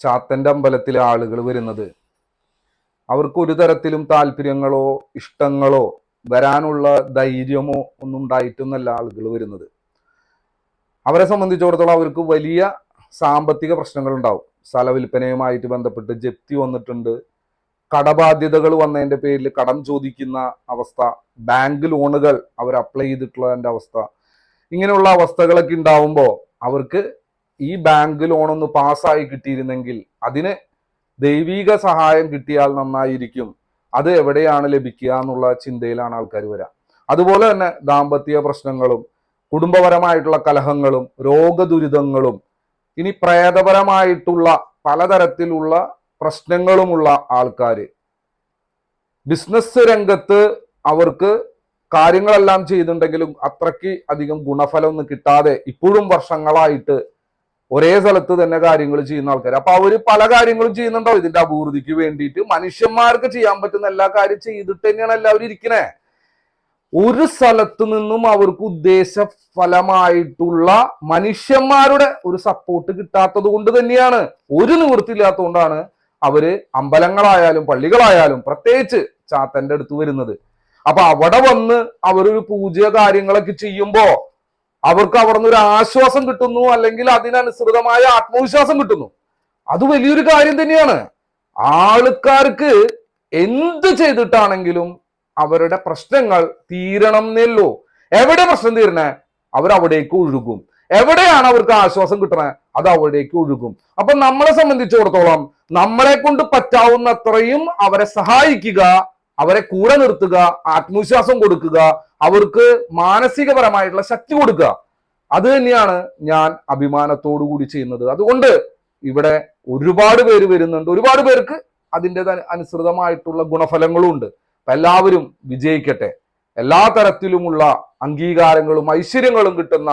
ചാത്തന്റെ അമ്പലത്തിലെ ആളുകൾ വരുന്നത്. അവർക്ക് ഒരു തരത്തിലും താല്പര്യങ്ങളോ ഇഷ്ടങ്ങളോ വരാനുള്ള ധൈര്യമോ ഒന്നും ഉണ്ടായിട്ടൊന്നല്ല ആളുകൾ വരുന്നത്. അവരെ സംബന്ധിച്ചിടത്തോളം അവർക്ക് വലിയ സാമ്പത്തിക പ്രശ്നങ്ങൾ ഉണ്ടാവും സ്ഥലവിൽപ്പനയുമായിട്ട് ബന്ധപ്പെട്ട് ജപ്തി വന്നിട്ടുണ്ട്. കടബാധ്യതകൾ വന്നതിന്റെ പേരിൽ കടം ചോദിക്കുന്ന അവസ്ഥ ബാങ്ക് ലോണുകൾ അവർ അപ്ലൈ ചെയ്തിട്ടുള്ളതിന്റെ അവസ്ഥ ഇങ്ങനെയുള്ള അവസ്ഥകളൊക്കെ ഉണ്ടാവുമ്പോൾ അവർക്ക് ഈ ബാങ്ക് ലോൺ ഒന്ന് പാസ്സായി കിട്ടിയിരുന്നെങ്കിൽ അതിന് ദൈവിക സഹായം കിട്ടിയാൽ നന്നായിരിക്കും. അത് എവിടെയാണ് ലഭിക്കുക എന്നുള്ള ചിന്തയിലാണ് ആൾക്കാർ വരിക അതുപോലെ തന്നെ ദാമ്പത്യ പ്രശ്നങ്ങളും കുടുംബപരമായിട്ടുള്ള കലഹങ്ങളും രോഗദുരിതങ്ങളും ഇനി പ്രേതപരമായിട്ടുള്ള പലതരത്തിലുള്ള പ്രശ്നങ്ങളുമുള്ള ആൾക്കാർ ബിസിനസ് രംഗത്ത് അവർക്ക് കാര്യങ്ങളെല്ലാം ചെയ്തിട്ടുണ്ടെങ്കിലും അത്രയ്ക്ക് അധികം ഗുണഫലമൊന്നും കിട്ടാതെ ഇപ്പോഴും വർഷങ്ങളായിട്ട് ഒരേ സ്ഥലത്ത് തന്നെ കാര്യങ്ങൾ ചെയ്യുന്ന ആൾക്കാർ അപ്പൊ അവർ പല കാര്യങ്ങളും ചെയ്യുന്നുണ്ടാവും. ഇതിന്റെ അഭിവൃദ്ധിക്ക് വേണ്ടിയിട്ട് മനുഷ്യന്മാർക്ക് ചെയ്യാൻ പറ്റുന്ന എല്ലാ കാര്യം ചെയ്തിട്ട് തന്നെയാണ് എല്ലാവരും ഇരിക്കണേ. ഒരു സ്ഥലത്ത് നിന്നും അവർക്ക് ഉദ്ദേശ ഫലമായിട്ടുള്ള മനുഷ്യന്മാരുടെ ഒരു സപ്പോർട്ട് കിട്ടാത്തത് കൊണ്ട് തന്നെയാണ്. ഒരു നിവൃത്തിയില്ലാത്തതുകൊണ്ടാണ് അവർ അമ്പലങ്ങളായാലും പള്ളികളായാലും പ്രത്യേകിച്ച് ചാത്തന്റെ അടുത്ത് വരുന്നത്. അപ്പൊ അവിടെ വന്ന് അവരൊരു പൂജ കാര്യങ്ങളൊക്കെ ചെയ്യുമ്പോ അവർക്ക് അവിടെ നിന്ന് ഒരു ആശ്വാസം കിട്ടുന്നു അല്ലെങ്കിൽ അതിനനുസൃതമായ ആത്മവിശ്വാസം കിട്ടുന്നു. അത് വലിയൊരു കാര്യം തന്നെയാണ്. ആൾക്കാർക്ക് എന്ത് ചെയ്തിട്ടാണെങ്കിലും അവരുടെ പ്രശ്നങ്ങൾ തീരണം എന്നല്ലോ എവിടെ പ്രശ്നം തീരണേ അവരവിടേക്ക് ഒഴുകും. എവിടെയാണ് അവർക്ക് ആശ്വാസം കിട്ടണേ? അത് അവിടേക്ക് ഒഴുകും. അപ്പൊ നമ്മളെ സംബന്ധിച്ചിടത്തോളം നമ്മളെ കൊണ്ട് പറ്റാവുന്നത്രയും അവരെ സഹായിക്കുക അവരെ കൂടെ നിർത്തുക ആത്മവിശ്വാസം കൊടുക്കുക അവർക്ക് മാനസികപരമായിട്ടുള്ള ശക്തി കൊടുക്കുക. അത് തന്നെയാണ് ഞാൻ അഭിമാനത്തോടു കൂടി ചെയ്യുന്നത്. അതുകൊണ്ട് ഇവിടെ ഒരുപാട് പേര് വരുന്നുണ്ട്. ഒരുപാട് പേർക്ക് അതിന്റെ അനുസൃതമായിട്ടുള്ള ഗുണഫലങ്ങളും ഉണ്ട് അപ്പൊ എല്ലാവരും വിജയിക്കട്ടെ. എല്ലാ തരത്തിലുമുള്ള അംഗീകാരങ്ങളും ഐശ്വര്യങ്ങളും കിട്ടുന്ന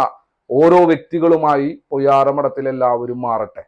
ഓരോ വ്യക്തികളുമായി പൊയ്യാറമഠത്തിൽ എല്ലാവരും മാറട്ടെ.